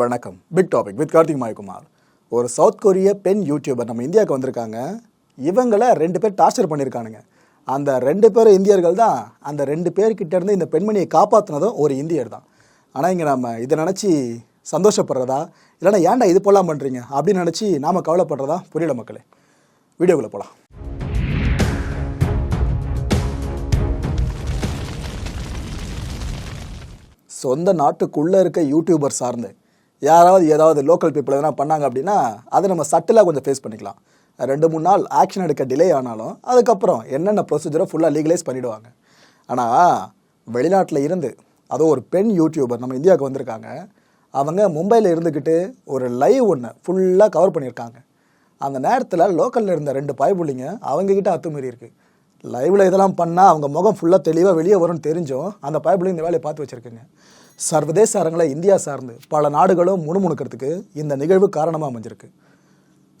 வணக்கம். Big topic with Karthik Mayakumar ஒரு south கொரிய பெண் யூடியூபர் நம்ம இந்தியாவுக்கு வந்திருக்காங்க. இவங்கள ரெண்டு பேர் டார்ச்சர் பண்ணியிருக்கானுங்க அந்த ரெண்டு பேர் இந்தியர்கள் தான் அந்த ரெண்டு பேர்கிட்ட இருந்து இந்த பெண்மணியை காப்பாற்றினதும் ஒரு இந்தியர் தான். ஆனால் இங்கே நம்ம இதை நினச்சி சந்தோஷப்படுறதா? இல்லைன்னா ஏன்டா இது போலாம் பண்ணுறீங்க அப்படின்னு நினச்சி நாம் கவலைப்படுறதா? புரியல மக்களே. வீடியோக்குள்ளே போகலாம் சொந்த நாட்டுக்குள்ளே இருக்க யூடியூபர் சார்ந்து யாராவது ஏதாவது லோக்கல் பீப்புள் எதனா பண்ணாங்க அப்படின்னா அதை நம்ம சட்டிலாக கொஞ்சம் ஃபேஸ் பண்ணிக்கலாம். ரெண்டு மூணு நாள் ஆக்ஷன் எடுக்க டிலே ஆனாலும் அதுக்கப்புறம் என்னென்ன ப்ரொசீஜரோ ஃபுல்லாக லீகலைஸ் பண்ணிவிடுவாங்க ஆனால் வெளிநாட்டில் இருந்து அதுவும் ஒரு பெண் யூடியூபர் நம்ம இந்தியாவுக்கு வந்திருக்காங்க. அவங்க மும்பையில் இருந்துக்கிட்டு ஒரு லைவ் ஒன்று ஃபுல்லாக கவர் பண்ணியிருக்காங்க. அந்த நேரத்தில் லோக்கலில் இருந்த ரெண்டு பாய்புள்ளிங்க அவங்கக்கிட்ட அத்துமீறி இருக்குது லைவில் இதெல்லாம் பண்ணால் அவங்க முகம் ஃபுல்லாக தெளிவாக வெளியே வரும்னு தெரிஞ்சும் அந்த பாய்புள்ளிங்க இந்த வேலையை பார்த்து வச்சுருக்குங்க. சர்வதேச அரங்கில் இந்தியா சார்ந்து பல நாடுகளும் முணுமுணுக்கிறதுக்கு இந்த நிகழ்வு காரணமாக அமைஞ்சிருக்கு.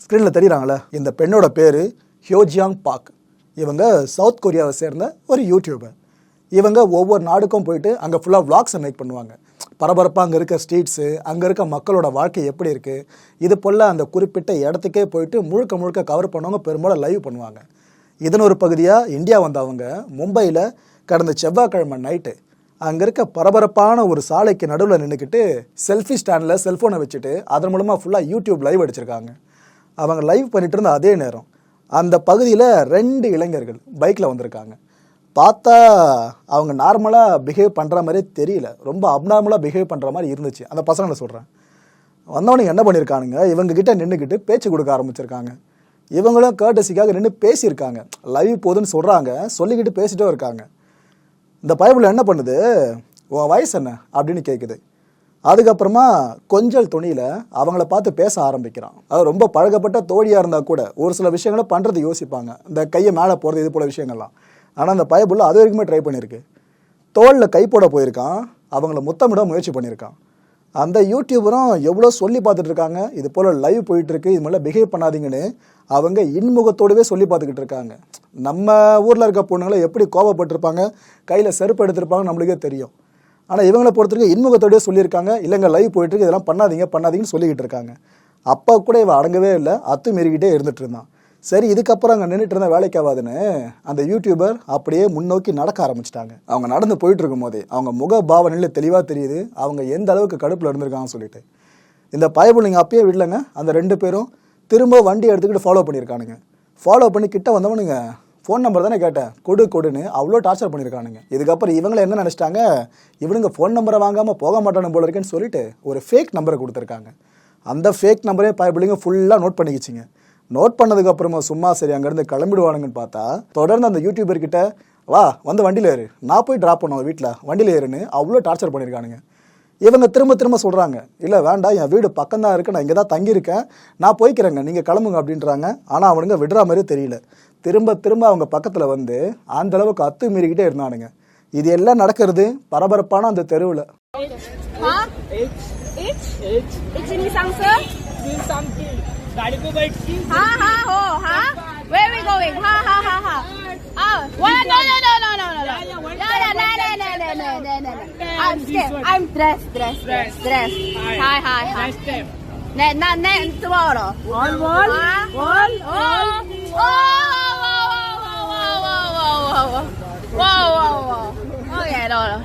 ஸ்க்ரீனில் தெரியுறாங்களே இந்த பெண்ணோட பேர் ஹியோஜியாங் பாக் இவங்க சவுத் கொரியாவை சேர்ந்த ஒரு யூடியூபர் இவங்க ஒவ்வொரு நாடுக்கும் போயிட்டு அங்கே ஃபுல்லாக விளாக்ஸை மேக் பண்ணுவாங்க. பரபரப்பாக அங்கே இருக்க ஸ்ட்ரீட்ஸு அங்கே இருக்க மக்களோட வாழ்க்கை எப்படி இருக்குது இது போல் அந்த குறிப்பிட்ட இடத்துக்கே போயிட்டு முழுக்க முழுக்க கவர் பண்ணவங்க பெரும்பாலும் லைவ் பண்ணுவாங்க. இதன் ஒரு பகுதியாக இந்தியா வந்தவங்க மும்பையில் கடந்த செவ்வாய்க்கிழமை நைட்டு அங்கே இருக்க பரபரப்பான ஒரு சாலைக்கு நடுவில் நின்றுக்கிட்டு செல்ஃபி ஸ்டாண்டில் செல்ஃபோனை வச்சுட்டு அதன் மூலமாக ஃபுல்லாக யூடியூப் லைவ் அடிச்சிருக்காங்க. அவங்க லைவ் பண்ணிட்டு இருந்த அதே நேரம் அந்த பகுதியில் ரெண்டு இளைஞர்கள் பைக்கில் வந்திருக்காங்க. பார்த்தா அவங்க நார்மலாக பிஹேவ் பண்ணுற மாதிரியே தெரியல. ரொம்ப அப்நார்மலாக பிஹேவ் பண்ணுற மாதிரி இருந்துச்சு. அந்த பசங்களை சொல்கிறேன் வந்தவனுக்கு என்ன பண்ணியிருக்கானுங்க இவங்க கிட்ட நின்றுக்கிட்டு பேச்சு கொடுக்க ஆரம்பிச்சிருக்காங்க. இவங்களும் கேட்டசிக்காக நின்று பேசியிருக்காங்க. லைவ் போகுதுன்னு சொல்கிறாங்க சொல்லிக்கிட்டு பேசிட்டே இருக்காங்க. இந்த பைபிள் என்ன பண்ணுது? உன் வயசு என்ன? அப்படின்னு கேட்குது அதுக்கப்புறமா கொஞ்சல் துணியில் அவங்கள பார்த்து பேச ஆரம்பிக்கிறான். அது ரொம்ப பழகப்பட்ட தோழியாக இருந்தால் கூட ஒரு சில விஷயங்களை பண்ணுறது யோசிப்பாங்க. இந்த கையை மேலே போகிறது இது போல விஷயங்கள்லாம். ஆனால் அந்த பயபுள்ள அது வரைக்குமே ட்ரை பண்ணியிருக்கு தோளில் கை போட போயிருக்கான். அவங்கள முத்தமிட முயற்சி பண்ணியிருக்கான். அந்த யூடியூபரும் எவ்வளோ சொல்லி பார்த்துட்டு இருக்காங்க இது போல் லைவ் போயிட்டுருக்கு இது மாதிரிலாம் பிஹேவ் பண்ணாதீங்கன்னு அவங்க இன்முகத்தோடவே சொல்லி பார்த்துக்கிட்டு இருக்காங்க நம்ம ஊரில் இருக்க பொண்ணுங்களை எப்படி கோபப்பட்டிருப்பாங்க கையில் செருப்பு எடுத்திருப்பாங்க நம்மளுக்கே தெரியும். ஆனால் இவங்களை பொறுத்தவரைக்கும் இன்முகத்தோடவே சொல்லியிருக்காங்க. இல்லைங்க லைவ் போயிட்டுருக்கு இதெல்லாம் பண்ணாதீங்க பண்ணாதீங்கன்னு சொல்லிக்கிட்டு இருக்காங்க அப்போ கூட இவன் அடங்கவே இல்லை. அத்து மீறிக்கிட்டே இருந்துட்டு இருந்தான் சரி இதுக்கப்புறம் அங்கே நின்றுட்டு இருந்தால் வேலைக்கு ஆகாதுன்னு அந்த யூடியூபர் அப்படியே முன்னோக்கி நடக்க ஆரம்பிச்சிட்டாங்க. அவங்க நடந்து போயிட்டு இருக்கும் போதே அவங்க முக பாவனையில் தெளிவாக தெரியுது. அவங்க எந்த அளவுக்கு கடுப்பில் இருந்திருக்காங்கன்னு சொல்லிட்டு. இந்த பயபுள் நீங்கள் அப்பயே விடலங்க. அந்த ரெண்டு பேரும் திரும்ப வண்டி எடுத்துக்கிட்டு ஃபாலோ பண்ணியிருக்கானுங்க. ஃபாலோ பண்ணி கிட்ட வந்தவனுங்க ஃபோன் நம்பர் தானே கேட்டேன் கொடு கொடுன்னு அவ்வளோ டார்ச்சர் பண்ணியிருக்கானுங்க. இதுக்கப்புறம் இவங்களை என்ன நினச்சிட்டாங்க? இவனுங்க ஃபோன் நம்பரை வாங்காமல் போக மாட்டானு போல இருக்கேன்னு சொல்லிட்டு ஒரு ஃபேக் நம்பரை கொடுத்துருக்காங்க. அந்த ஃபேக் நம்பரே பயபிள்ளைங்க ஃபுல்லாக நோட் பண்ணிக்கிச்சிங்க. நோட் பண்ணதுக்கு அப்புறமா சும்மா சரி அங்கேருந்து கிளம்பிடுவானுங்கன்னு பார்த்தா தொடர்ந்து அந்த யூடியூபர் கிட்ட வா வந்து வண்டியில் ஏறு நான் போய் ட்ராப் பண்ணுவோம் வீட்டில் வண்டியில் ஏறுன்னு அவ்வளோ டார்ச்சர் பண்ணியிருக்கானுங்க இவங்க திரும்ப திரும்ப சொல்கிறாங்க இல்லை வேண்டாம் என் வீடு பக்கம்தான் இருக்குது நான் இங்கே தான் தங்கியிருக்கேன் நான் போய்க்கிறேங்க நீங்கள் கிளம்புங்க அப்படின்றாங்க ஆனால் அவனுங்க விடுற மாதிரியே தெரியல திரும்ப திரும்ப அவங்க பக்கத்தில் வந்து அந்தளவுக்கு அத்து மீறிக்கிட்டே இருந்தானுங்க இது எல்லாம் நடக்கிறது பரபரப்பான அந்த தெருவில் It's, it's, it's in Nisang, sir. Do something. गाड़ी पे बैठ की हाँ हाँ हो हाँ where we going हाँ हाँ हाँ हाँ oh well no no no no no no no no no no no no no no no no no I'm scared I'm dressed dressed dressed dressed hi hi hi Next step. ne na ne tomorrow Wall, wall, wall oh oh wow wow wow wow wow wow wow wow okay no no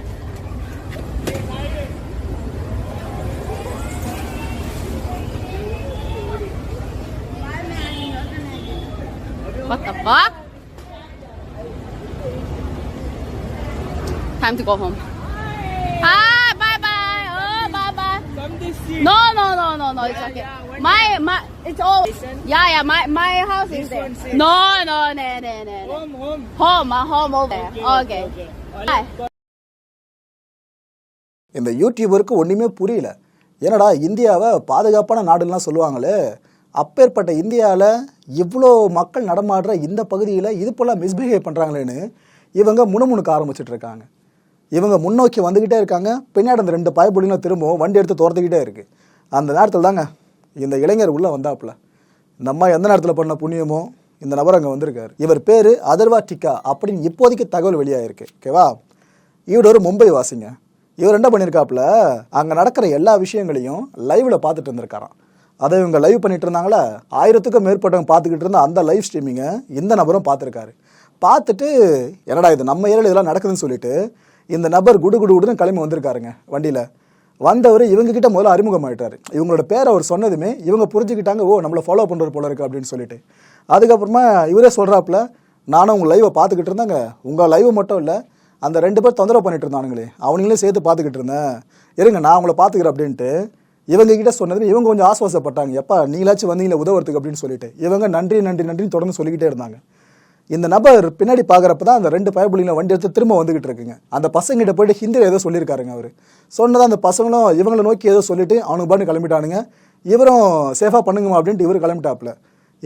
What the fuck? Time to go home. Hi, bye bye. Oh, bye bye. No, no, no, no, no. It's okay. My, my, it's all. Yeah, yeah. My, my house is there. No, no, no, no, no. Home, home. Home, uh, home over there. Okay. Hi. இந்த யூடியூபருக்கு ஒன்றுமே புரியல என்னடா இந்தியாவை பாதுகாப்பான நாடுலாம் சொல்லுவாங்களே அப்பேற்பட்ட இந்தியாவில் இவ்வளோ மக்கள் நடமாடுற இந்த பகுதியில் இது போல் மிஸ்பிஹேவ் பண்ணுறாங்களேன்னு இவங்க முணுமுணுக்க ஆரம்பிச்சிட்டு இருக்காங்க இவங்க முன்னோக்கி வந்துக்கிட்டே இருக்காங்க. பின்னாடி அந்த ரெண்டு பயப்புலிங்களும் திரும்பவும் வண்டி எடுத்து துரத்துக்கிட்டே இருக்குது அந்த நேரத்தில் தாங்க இந்த இளைஞர் உள்ளே வந்தாப்புல. நம்ம எந்த நேரத்தில் பண்ண புண்ணியமோ இந்த நபர் அங்கே வந்திருக்காரு. இவர் பேர் அதர்வா டிக்கா அப்படின்னு இப்போதைக்கு தகவல் வெளியாகிருக்கு ஓகேவா? இவர் ஒரு மும்பை வாசிங்க. இவர் என்ன பண்ணியிருக்காப்புல அங்கே நடக்கிற எல்லா விஷயங்களையும் லைவில் பார்த்துட்டு இருந்திருக்காராம் அதை இவங்க லைவ் பண்ணிட்டு இருந்தாங்களா? ஆயிரத்துக்கும் மேற்பட்டவங்க பார்த்துக்கிட்டு இருந்த அந்த லைவ் ஸ்ட்ரீமிங்கை இந்த நபரும் பார்த்துருக்காரு. பார்த்துட்டு என்னடா இது? நம்ம ஏரியாவில் இதெல்லாம் நடக்குதுன்னு சொல்லிட்டு இந்த நபர் குடு குடு குடுன்னு கிளம்பி வந்திருக்காருங்க வண்டியில். வந்தவர் இவங்ககிட்ட முதல்ல அறிமுகம் ஆகிட்டார் இவங்களோட பேரை அவர் சொன்னதுமே இவங்க புரிஞ்சுக்கிட்டாங்க ஓ நம்மளை ஃபாலோ பண்ணுறது போல இருக்கு அப்படின்னு சொல்லிட்டு. அதுக்கப்புறமா இவரே சொல்கிறாப்புல நானும் உங்கள் லைவை பார்த்துக்கிட்டு இருந்தாங்க. உங்கள் லைவ் மட்டும் இல்லை அந்த ரெண்டு பேர் தொந்தரவு பண்ணிட்டு இருந்தானுங்களே. அவனுங்களே சேர்த்து பார்த்துக்கிட்டு இருந்தேன். இருங்க நான் உங்களை பார்த்துக்கிறேன் அப்படின்ட்டு இவங்க கிட்ட சொன்னது இவங்க கொஞ்சம் ஆசுவாசப்பட்டாங்க. எப்பா நீங்களாச்சும் வந்தீங்களே உதவுறதுக்கு அப்படின்னு சொல்லிட்டு. இவங்க நன்றி நன்றி நன்றின்னு தொடர்ந்து சொல்லிக்கிட்டே இருந்தாங்க. இந்த நபர் பின்னாடி பார்க்குறப்ப தான் அந்த ரெண்டு பயப்புலிங்களை வண்டி எடுத்து திரும்ப வந்துகிட்டு இருக்குங்க. அந்த பசங்கிட்ட போயிட்டு ஹிந்தியில் ஏதோ சொல்லியிருக்காருங்க அவர். சொன்னதை அந்த பசங்களும் இவங்களை நோக்கி ஏதோ சொல்லிட்டு அவனுக்கு பாட்டு கிளம்பிட்டானுங்க. இவரும் சேஃபாக பண்ணுங்கம்மா அப்படின்ட்டு இவர் கிளம்பிட்டாப்புல.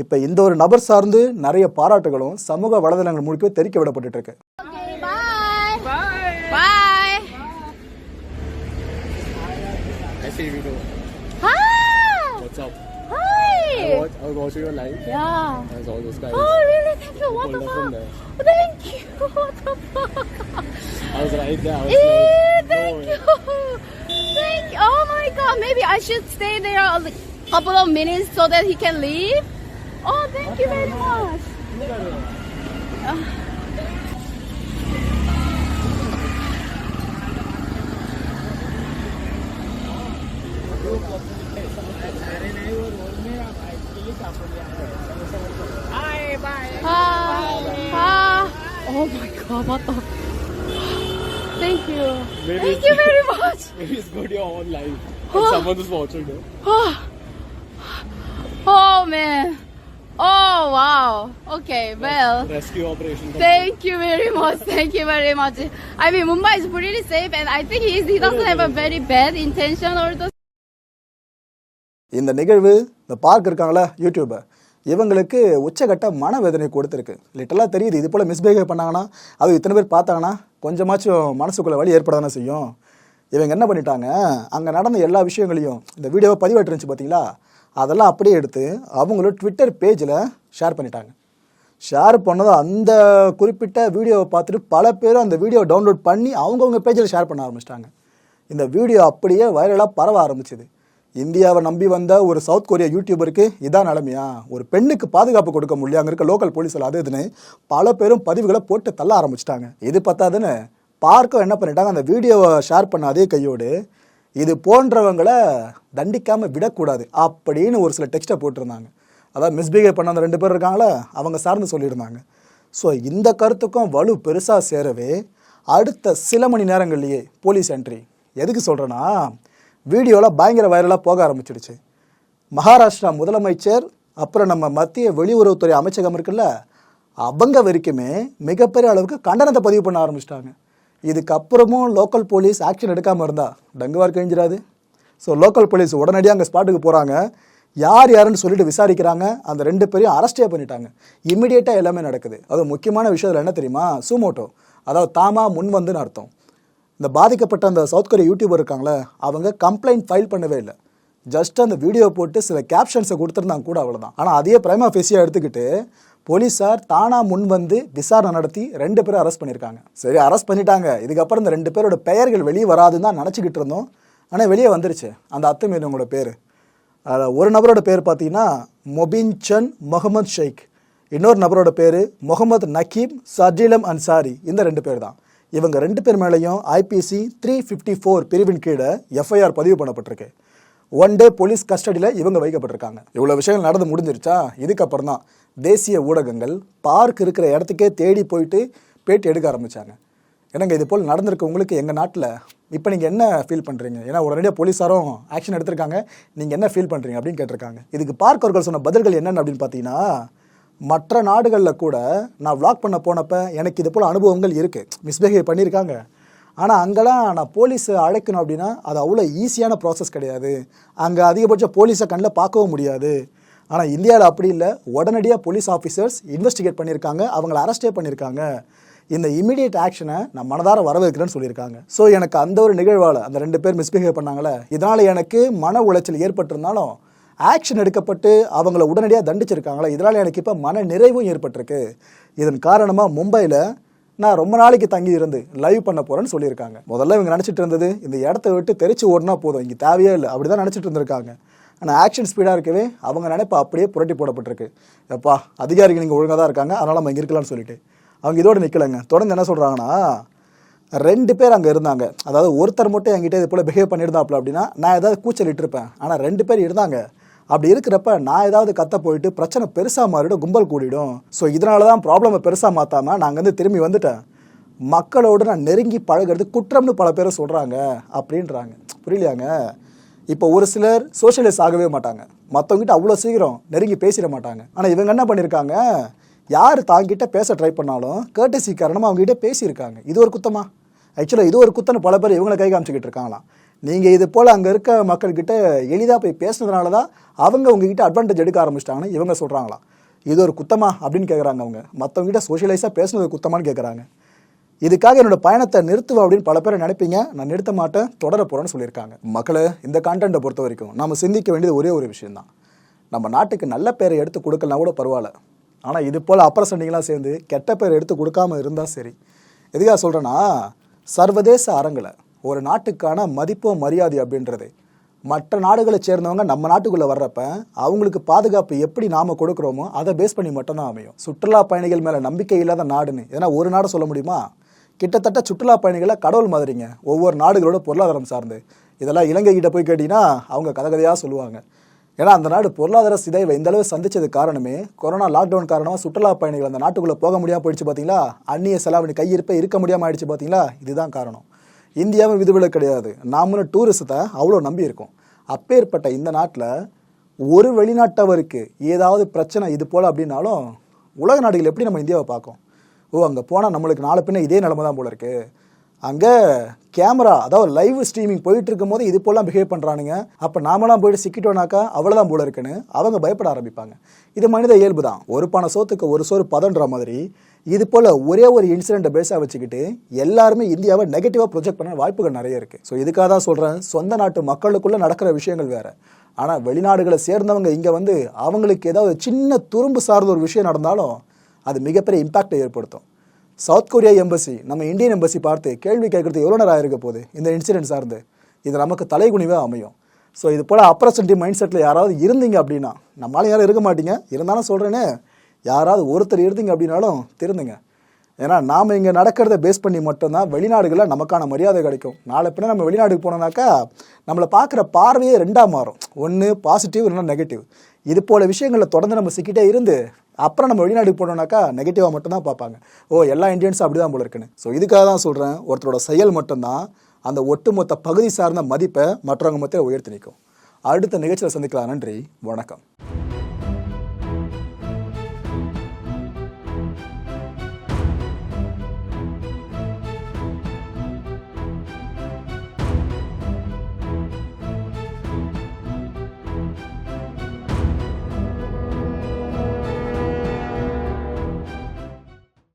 இப்போ இந்த ஒரு நபர் சார்ந்து நிறைய பாராட்டுகளும் சமூக வலைதளங்கள் முழுக்க தெரிக்க விடப்பட்டுட்டு இருக்கு. Okay, bye. Bye. Bye. I see video. Hi. What's up? Hi. I watch, I was watching your live. Yeah. I saw those guys. Oh, really? Thank you. What the Pulled up from fuck? Thank you. What the fuck? I was right there. I was Eh, like, thank no. you. Thank you. Oh my god. Maybe I should stay there a couple of minutes so that he can leave. Oh, thank you very much. Hi, bye. Hi. bye. Oh my god, what the? Thank you. Maybe Thank you very much. Maybe it's good your own life. live. Oh. Someone is watching it. Oh. oh man. Oh wow. Okay, well. Rescue operation. Thank you very much. Thank you very much. I mean, Mumbai is pretty safe, and I think he, he doesn't have a very bad intention or the. In the Nigerville, இந்த park இருக்காங்களா YouTuber இவங்களுக்கு உச்சகட்ட மனவேதனை கொடுத்துருக்கு. லிட்டலாக தெரியுது இது போல் misbehave பண்ணாங்கன்னா அது இத்தனை பேர் பார்த்தாங்கன்னா கொஞ்சமாச்சும் மனசுக்குள்ளே வழி ஏற்பட தானே செய்யும். இவங்க என்ன பண்ணிட்டாங்க அங்கே நடந்த எல்லா விஷயங்களையும் இந்த வீடியோவை பதிவேற்றுருந்துச்சு பார்த்தீங்களா? அதெல்லாம் அப்படியே எடுத்து அவங்களோட ட்விட்டர் பேஜில் ஷேர் பண்ணிட்டாங்க. ஷேர் பண்ணதும் அந்த குறிப்பிட்ட வீடியோவை பார்த்துட்டு பல பேரும் அந்த வீடியோவை டவுன்லோட் பண்ணி அவங்கவுங்க பேஜில் ஷேர் பண்ண ஆரம்பிச்சிட்டாங்க. இந்த வீடியோ அப்படியே வைரலாக பரவ ஆரம்பிச்சது. இந்தியாவை நம்பி வந்த ஒரு சவுத் கொரியா யூடியூபருக்கு இதான் நிலமையா? ஒரு பெண்ணுக்கு பாதுகாப்பு கொடுக்க முடியல அங்கே இருக்க லோக்கல் போலீஸில் அது இதுன்னு பல பேரும் பதிவுகளை போட்டு தள்ள ஆரம்பிச்சிட்டாங்க. இது பத்தாதுன்னு பார்க்க என்ன பண்ணிட்டாங்க? அந்த வீடியோவை ஷேர் பண்ண அதே கையோடு இது போன்றவங்களை தண்டிக்காமல் விடக்கூடாது அப்படின்னு ஒரு சில டெக்ஸ்ட்டை போட்டிருந்தாங்க. அதாவது மிஸ்பிஹேவ் பண்ண அந்த ரெண்டு பேர் இருக்காங்களே அவங்க சார்ந்து சொல்லியிருந்தாங்க. ஸோ இந்த கருத்துக்கும் வலு பெருசாக சேரவே அடுத்த சில மணி நேரங்கள்லேயே போலீஸ் என்ட்ரி எதுக்கு சொல்கிறேன்னா வீடியோவில் பயங்கர வைரலாக போக ஆரம்பிச்சிடுச்சு. மகாராஷ்டிரா முதலமைச்சர் அப்புறம் நம்ம மத்திய வெளியுறவுத்துறை அமைச்சகம் இருக்குல்ல அவங்க வரைக்குமே மிகப்பெரிய அளவுக்கு கண்டனத்தை பதிவு பண்ண ஆரம்பிச்சிட்டாங்க. இதுக்கப்புறமும் லோக்கல் போலீஸ் ஆக்ஷன் எடுக்காமல் இருந்தா டங்குவார் கழிஞ்சிடாது ஸோ லோக்கல் போலீஸ் உடனடியாக அங்கே ஸ்பாட்டுக்கு போகிறாங்க யார் யாருன்னு சொல்லிட்டு விசாரிக்கிறாங்க. அந்த ரெண்டு பேரையும் அரெஸ்டே பண்ணிட்டாங்க. இம்மிடியேட்டாக எல்லாமே நடக்குது. அது முக்கியமான விஷயத்தில் என்ன தெரியுமா? சுமோட்டோ அதாவது தாமா முன் வந்துன்னு அர்த்தம். இந்த பாதிக்கப்பட்ட அந்த சவுத் கொரியா யூடியூபர் இருக்காங்களே அவங்க கம்ப்ளைண்ட் ஃபைல் பண்ணவே இல்லை. ஜஸ்ட் அந்த வீடியோ போட்டு சில கேப்ஷன்ஸை கொடுத்துருந்தாங்க கூட அவ்வளோதான் ஆனால் அதையே பிரைமா ஃபேஸியாக எடுத்துக்கிட்டு போலீஸார் தானாக முன் வந்து விசாரணை நடத்தி ரெண்டு பேரும் அரெஸ்ட் பண்ணியிருக்காங்க. சரி அரெஸ்ட் பண்ணிட்டாங்க. இதுக்கப்புறம் இந்த ரெண்டு பேரோட பெயர்கள் வெளியே வராதுன்னு தான் நினச்சிக்கிட்டு இருந்தோம். ஆனால் வெளியே வந்துருச்சு. அந்த அத்துமீறவங்களோட பேர். ஒரு நபரோட பேர் பார்த்தீங்கன்னா மொபின் சன் முகமது ஷேக். இன்னொரு நபரோட பேர் முகமது நக்கீம் சஜீலம் அன்சாரி. இந்த ரெண்டு பேர் தான். இவங்க ரெண்டு பேர் மேலேயும் ஐபிசி த்ரீ ஃபிஃப்டி ஃபோர் பிரிவின் கீழே எஃப்ஐஆர் பதிவு பண்ணப்பட்டிருக்கு. ஒன் டே போலீஸ் கஸ்டடியில் இவங்க வைக்கப்பட்டிருக்காங்க. இவ்வளோ விஷயங்கள் நடந்து முடிஞ்சிருச்சா? இதுக்கப்புறம் தான் தேசிய ஊடகங்கள் பார்க் இருக்கிற இடத்துக்கே தேடி போயிட்டு பேட்டி எடுக்க ஆரம்பித்தாங்க என்னங்க இது போல் நடந்திருக்கு உங்களுக்கு எங்கள் நாட்டில்? இப்போ நீங்கள் என்ன ஃபீல் பண்ணுறீங்க ஏன்னா உடனடியாக போலீஸாரும் ஆக்ஷன் எடுத்திருக்காங்க. நீங்கள் என்ன ஃபீல் பண்ணுறீங்க அப்படின்னு கேட்டிருக்காங்க. இதுக்கு பார்க் அவர்கள் சொன்ன பதில்கள் என்னென்னு அப்படின்னு பார்த்தீங்கன்னா மற்ற நாடுகளில் கூட நான் விளாக் பண்ண போனப்போ எனக்கு இது போல் அனுபவங்கள் இருக்குது மிஸ்பிஹேவ் பண்ணியிருக்காங்க ஆனால் அங்கெல்லாம் நான் போலீஸை அழைக்கணும் அப்படின்னா அது அவ்வளோ ஈஸியான ப்ராசஸ் கிடையாது. அங்கே அதிகபட்சம் போலீஸை கண்ணில் பார்க்கவும் முடியாது. ஆனால் இந்தியாவில் அப்படி இல்லை. உடனடியாக போலீஸ் ஆஃபீஸர்ஸ் இன்வெஸ்டிகேட் பண்ணியிருக்காங்க அவங்கள அரெஸ்டே பண்ணியிருக்காங்க இந்த இமீடியட் ஆக்ஷனை நான் மனதார வரவேற்கிறேன்னு சொல்லியிருக்காங்க. ஸோ எனக்கு அந்த ஒரு நிகழ்வால் அந்த ரெண்டு பேர் மிஸ்பிஹேவ் பண்ணாங்களே இதனால் எனக்கு மன உளைச்சல் ஏற்பட்டிருந்தாலும் ஆக்ஷன் எடுக்கப்பட்டு அவங்கள உடனடியாக தண்டிச்சிருக்காங்களா? இதனால் எனக்கு இப்போ மன நிறைவும் ஏற்பட்டிருக்கு. இதன் காரணமாக மும்பையில் நான் ரொம்ப நாளைக்கு தங்கி இருந்து லைவ் பண்ண போகிறேன்னு சொல்லியிருக்காங்க. முதல்ல இவங்க நினச்சிட்டு இருந்தது இந்த இடத்த விட்டு தெரிச்சு ஓடினா போதும் இங்கே தேவையே இல்லை அப்படி தான் நினச்சிட்டு இருந்திருக்காங்க. ஆனால் ஆக்ஷன் ஸ்பீடாக இருக்கவே அவங்க நினைப்பு அப்படியே புரட்டி போடப்பட்டிருக்கு. எப்பா அதிகாரிகள் நீங்கள் ஒழுங்காக தான் இருக்காங்க அதனால் நம்ம இங்கே இருக்கலாம்னு சொல்லிட்டு. அவங்க இதோடு நிற்கலைங்க தொடர்ந்து என்ன சொல்கிறாங்கன்னா ரெண்டு பேர் அங்கே இருந்தாங்க. அதாவது ஒருத்தர் மட்டும் என்கிட்ட இது போல் பிஹேவ் பண்ணியிருந்தாப்புல அப்படின்னா நான் ஏதாவது கூச்சலிட்டு இருப்பேன் ஆனால் ரெண்டு பேர் இருந்தாங்க. அப்படி இருக்கிறப்ப நான் ஏதாவது கத்த போயிட்டு பிரச்சனை பெருசாக மாறிடும் கும்பல் கூடிடும். ஸோ இதனால தான் ப்ராப்ளமை பெருசாக மாற்றாமல் நாங்கள் வந்து திரும்பி வந்துட்டேன். மக்களோடு நான் நெருங்கி பழகிறது குற்றம்னு பல பேர் சொல்கிறாங்க அப்படின்றாங்க. புரியலையாங்க? இப்போ ஒரு சிலர் சோஷியலைஸ் ஆகவே மாட்டாங்க. மற்றவங்ககிட்ட அவ்வளோ சீக்கிரம் நெருங்கி பேசிட மாட்டாங்க. ஆனால் இவங்க என்ன பண்ணியிருக்காங்க யார் தாங்கிட்ட பேச ட்ரை பண்ணாலும் கேட்டசி காரணமாக அவங்ககிட்ட பேசியிருக்காங்க. இது ஒரு குத்தமா? ஆக்சுவலாக இது ஒரு குத்தன்னு பல பேர் இவங்களை கை காமிச்சிக்கிட்டு இருக்காங்களாம். நீங்கள் இது போல் அங்கே இருக்க மக்கள்கிட்ட எளிதாக போய் பேசுனதுனால தான் அவங்க உங்ககிட்ட அட்வான்டேஜ் எடுக்க ஆரம்பிச்சிட்டாங்கன்னு இவங்க சொல்கிறாங்களாம் இது ஒரு குத்தமா அப்படின்னு கேட்குறாங்க அவங்க. மற்றவங்ககிட்ட சோஷியலைஸாக பேசுனது குத்தமான்னு கேட்குறாங்க இதுக்காக என்னோட பயணத்தை நிறுத்துவேன் அப்படின்னு பல பேர் நினைப்பீங்க. நான் நிறுத்த மாட்டேன் தொடர போகிறேன்னு சொல்லியிருக்காங்க. மக்களை இந்த கான்டென்ட்டை பொறுத்த வரைக்கும் நம்ம சிந்திக்க வேண்டியது ஒரே ஒரு விஷயந்தான் நம்ம நாட்டுக்கு நல்ல பேரை எடுத்து கொடுக்கலாம் கூட பரவாயில்ல. ஆனால் இது போல் அப்புறம் சேர்ந்து கெட்ட பேர் எடுத்து கொடுக்காம இருந்தால் சரி. எதுக்காக சொல்கிறேன்னா சர்வதேச அறங்களை ஒரு நாட்டுக்கான மதிப்போ மரியாதை அப்படின்றது. மற்ற நாடுகளை சேர்ந்தவங்க நம்ம நாட்டுக்குள்ளே வர்றப்ப அவங்களுக்கு பாதுகாப்பு எப்படி நாம் கொடுக்குறோமோ அதை பேஸ் பண்ணி மட்டும்தான் அமையும். சுற்றுலா பயணிகள் மேலே நம்பிக்கை இல்லாத நாடுன்னு. ஏன்னா ஒரு நாடு சொல்ல முடியுமா? கிட்டத்தட்ட சுற்றுலா பயணிகளை கடவுள் மாதிரிங்க. ஒவ்வொரு நாடுகளோட பொருளாதாரம் சார்ந்து. இதெல்லாம் இலங்கை கிட்ட போய் கேட்டிங்கன்னா அவங்க கதகதையாக சொல்லுவாங்க. ஏன்னா அந்த நாடு பொருளாதார சிதைவை இந்த அளவு சந்திச்சது காரணமே கொரோனா லாக்டவுன் காரணமாக சுற்றுலா பயணிகள் அந்த நாட்டுக்குள்ளே போக முடியாமல் போயிடுச்சு பார்த்தீங்களா அந்நிய செலாவணி கையிருப்பே இருக்க முடியாமல் ஆயிடுச்சு பார்த்தீங்களா இதுதான் காரணம். இந்தியாவும் விதிவிலக்கு கிடையாது. நாமளும் டூரிசத்தை அவ்வளோ நம்பியிருக்கோம். அப்பேற்பட்ட இந்த நாட்டில் ஒரு வெளிநாட்டவருக்கு ஏதாவது பிரச்சனை இது போல் அப்படின்னாலும் உலக நாடுகள் எப்படி நம்ம இந்தியாவை பார்க்கும்? ஓ அங்கே போனால் நம்மளுக்கு நாலு பின்ன இதே நிலமை தான் போல இருக்குது அங்கே கேமரா அதாவது லைவ் ஸ்ட்ரீமிங் போயிட்டு இருக்கும்போது இது போலாம் பிஹேவ் பண்ணுறானுங்க அப்போ நாமெல்லாம் போயிட்டு சிக்கிட்டோனாக்கா அவ்வளோதான் போல இருக்குன்னு அவங்க பயப்பட ஆரம்பிப்பாங்க. இது மனித இயல்பு தான் ஒரு பானை சோத்துக்கு ஒரு சோறு பதன்ற மாதிரி இது போல் ஒரே ஒரு இன்சிடெண்ட்டை பேஸாக வச்சுக்கிட்டு எல்லாருமே இந்தியாவை நெகட்டிவாக ப்ரொஜெக்ட் பண்ண வாய்ப்புகள் நிறைய இருக்குது ஸோ இதுக்காக தான் சொல்கிறேன் சொந்த நாட்டு மக்களுக்குள்ளே நடக்கிற விஷயங்கள் வேறு. ஆனால் வெளிநாடுகளை சேர்ந்தவங்க இங்கே வந்து அவங்களுக்கு ஏதாவது சின்ன துரும்பு சார்ந்த ஒரு விஷயம் நடந்தாலும் அது மிகப்பெரிய இம்பாக்டை ஏற்படுத்தும். சவுத் கொரியா எம்பசி நம்ம இந்தியன் எம்பசி பார்த்து கேள்வி கேட்கறது எவ்வளோ நேரம் ஆயிருக்க போகுது? இந்த இன்சிடென்ட் சார்ந்து. இது நமக்கு தலைகுனிவே அமையும். ஸோ இது போல் அப்ரசன்டிவ் மைண்ட் செட்டில் யாராவது இருந்தீங்க அப்படின்னா நம்மளால யாரும் இருக்க மாட்டீங்க. இருந்தாலும் சொல்கிறேனே யாராவது ஒருத்தர் இருந்தீங்க அப்படின்னாலும் திருந்துங்க. ஏன்னா நாம் இங்கே நடக்கிறத பேஸ் பண்ணி மட்டும்தான் வெளிநாடுகளில் நமக்கான மரியாதை கிடைக்கும். நாளை பின்ன நம்ம வெளிநாடுக்கு போனோம்னாக்கா நம்மளை பார்க்குற பார்வையே ரெண்டாக மாறும். ஒன்று பாசிட்டிவ் இல்லைன்னா நெகட்டிவ் இது போல விஷயங்களில் தொடர்ந்து நம்ம சிக்கிட்டே இருந்து அப்புறம் நம்ம வெளிநாட்டுக்கு போனோம்னாக்கா நெகட்டிவாக மட்டும்தான் பார்ப்பாங்க. ஓ எல்லா இந்தியன்ஸும் அப்படி தான் போல இருக்குன்னு. ஸோ இதுக்காக தான் சொல்கிறேன் ஒருத்தரோட செயல் மட்டும்தான் அந்த ஒட்டுமொத்த பகுதி சார்ந்த மதிப்பை மற்றவங்க மத்தியில் உயர்த்தி நிற்கும். அடுத்த நிகழ்ச்சியில் சந்திக்கலாம். நன்றி வணக்கம்.